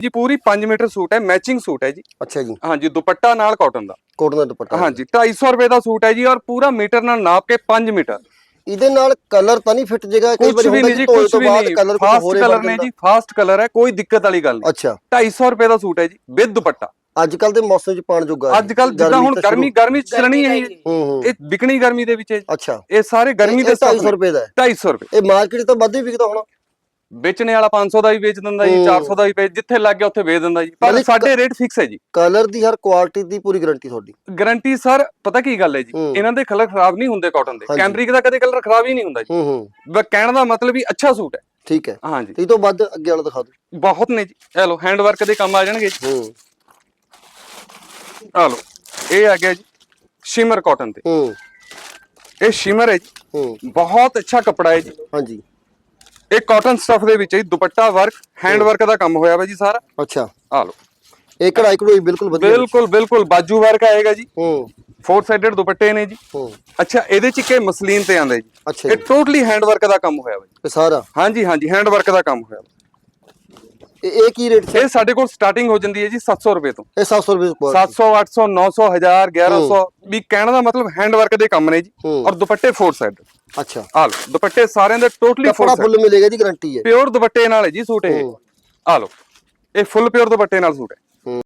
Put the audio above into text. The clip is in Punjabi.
ਜੀ ਪੂਰੀ 5 ਮੀਟਰ ਸੂਟ ਹੈ ਮੈਚਿੰਗ ਸੂਟ ਹੈ ਜੀ। ਅੱਛਾ ਜੀ। ਹਾਂਜੀ ਦੁਪੱਟਾ ਨਾਲ ਕਾਟਨ ਦਾ। ਕੋਟਨ ਦਾ ਦੁਪੱਟਾ। ਹਾਂਜੀ 250 ਰੁਪਏ ਦਾ ਸੂਟ ਹੈ ਜੀ ਔਰ ਪੂਰਾ ਮੀਟਰ ਨਾਲ ਨਾਪ ਕੇ 5 ਮੀਟਰ। ਇਹਦੇ ਨਾਲ ਕਲਰ ਤਾਂ ਨਹੀਂ ਫਿੱਟ ਜੇਗਾ? ਕਈ ਵਾਰੀ ਹੁੰਦਾ ਕਿ ਜੀ ਧੋਏ ਤੋਂ ਵੀ ਬਾਅਦ ਕਲਰ ਕੁਝ ਹੋਰ ਹੀ ਕਲਰ ਬਣ ਨੇ ਜਾਂਦਾ। ਜੀ ਫਾਸਟ ਕਲਰ ਹੈ ਕੋਈ ਦਿੱਕਤ ਵਾਲੀ ਗੱਲ ਨਹੀਂ। ਅੱਛਾ। 250 ਰੁਪਏ ਦਾ ਸੂਟ ਹੈ ਜੀ ਵਿਦ ਦੁਪੱਟਾ। ਅੱਜ ਕੱਲ ਦੇ ਮੌਸਮ 'ਚ ਪਾਣ ਜੋਗਾ ਅੱਜ ਕੱਲ ਜਿੱਦਾਂ ਹੁਣ ਗਰਮੀ ਗਰਮੀ ਚੱਲਣੀ ਹੈ ਇਹ। ਵਿਕਣੀ ਗਰਮੀ ਦੇ ਵਿੱਚ ਹੈ ਜੀ। ਅੱਛਾ। ਇਹ ਸਾਰੇ ਗਰਮੀ ਦੇ 250 ਰੁਪਏ ਦਾ ਹੈ। 250 ਰੁਪਏ। ਇਹ ਮਾਰਕੀਟ ਤੋਂ ਵੱਧ ਹੀ ਵਿਕਦਾ ਹੋਣਾ। ਵੇਚਣੇ ਵਾਲਾ 500 ਦਾ ਵੀ ਵੇਚ ਦਿੰਦਾ ਜੀ ਹੂੰ। 400 ਦਾ ਵੀ ਵੇਚ ਜਿੱਥੇ ਲੱਗ ਗਿਆ ਉੱਥੇ ਵੇਚ ਦਿੰਦਾ ਜੀ। ਪਰ ਸਾਡੇ ਰੇਟ ਫਿਕਸ ਹੈ ਜੀ। ਕਲਰ ਦੀ ਹਰ ਕੁਆਲਿਟੀ ਦੀ ਪੂਰੀ ਗਾਰੰਟੀ ਤੁਹਾਡੀ। ਗਾਰੰਟੀ ਸਰ ਪਤਾ ਕੀ ਗੱਲ ਹੈ ਜੀ। ਇਹਨਾਂ ਦੇ ਕਲਰ ਖਰਾਬ ਨਹੀਂ ਹੁੰਦੇ ਕਾਟਨ ਦੇ। ਕੈਮਰਿਕ ਦਾ ਕਦੇ ਕਲਰ ਖਰਾਬ ਹੀ ਨਹੀਂ ਹੁੰਦਾ ਜੀ। ਹੂੰ ਕਹਿਣ ਦਾ ਮਤਲਬ ਵੀ ਅੱਛਾ ਸੂਟ ਹੈ। ਠੀਕ ਹੈ। ਹਾਂਜੀ। ਤੇ ਇਹ ਤੋਂ ਵੱਧ ਅੱਗੇ ਵਾਲਾ ਦਿਖਾ ਦਿਓ। ਬਹੁਤ ਨੇ ਜੀ। ਇਹ ਲੋ ਹੈਂਡ ਵਰਕ ਦੇ ਕੰਮ ਆ ਜਾਣਗੇ ਜੀ। ਹੂੰ। ਆ ਲੋ ਇਹ ਆ ਗਿਆ ਜੀ ਸ਼ਿਮਰ ਕਾਟਨ ਤੇ। ਹੂੰ। ਇਹ ਸ਼ਿਮਰ ਹੈ ਜੀ। ਹੂੰ। ਬਹੁਤ ਅੱਛਾ ਕੱਪੜਾ ਹੈ ਜੀ। ਹਾਂਜੀ। ਇਹ ਕਾਟਨ ਸਟਫ ਦੇ ਵਿੱਚ ਹੈ ਦੁਪੱਟਾ ਵਰਕ ਹੈਂਡ ਵਰਕ ਦਾ ਕੰਮ ਹੋਇਆ ਵਾ ਜੀ ਸਾਰਾ। ਅੱਛਾ। ਆ ਲੋ ਇਹ ਕਢਾਈ ਕਢੋਈ ਬਿਲਕੁਲ ਵਧੀਆ ਬਿਲਕੁਲ ਬਿਲਕੁਲ ਬਾਜੂ ਵਰਕ ਆਏਗਾ ਜੀ। ਹੂੰ। ਫੋਰ ਸਾਈਡਡ ਦੁਪੱਟੇ ਨੇ ਜੀ। ਹੂੰ। ਅੱਛਾ ਇਹਦੇ ਚ ਇਹ ਮਸਲੀਨ ਤੇ ਆਂਦਾ ਜੀ। ਅੱਛਾ ਇਹ ਟੋਟਲੀ ਹੈਂਡ ਵਰਕ ਦਾ ਕੰਮ ਹੋਇਆ ਵਾ ਜੀ। ਸਾਰਾ? ਹਾਂਜੀ ਹਾਂਜੀ ਹੈਂਡ ਵਰਕ ਦਾ ਕੰਮ ਹੋਇਆ ਵਾ। ਇਹ ਕੀ ਰੇਟ ਇਹ ਸਾਡੇ ਕੋਲ ਸਟਾਰਟਿੰਗ ਹੋ ਜਾਂਦੀ ਹੈ ਜੀ 700 ਰੁਪਏ ਤੋਂ। ਇਹ 700 ਰੁਪਏ quality। 700 800 900 1000 1100 ਵੀ ਕਹਿਣ ਦਾ ਮਤਲਬ ਹੈਂਡ ਵਰਕ ਦੇ ਕੰਮ ਨੇ ਜੀ। ਔਰ ਦੁਪੱਟੇ ਫੋਰ ਸਾਈਡ ਅੱਛਾ। ਆ ਲਓ ਦੁਪੱਟੇ ਸਾਰਿਆਂ ਦੇ ਟੋਟਲੀ ਫੋਰ ਫੁੱਲ ਮਿਲੇਗਾ ਜੀ ਗਾਰੰਟੀ ਹੈ। ਪਿਓਰ ਦੁਪੱਟੇ ਨਾਲ ਹੈ ਜੀ ਸੂਟ ਇਹ। ਆ ਲਓ ਇਹ ਫੁੱਲ ਪਿਓਰ ਦੁਪੱਟੇ ਨਾਲ ਸੂਟ ਹੈ।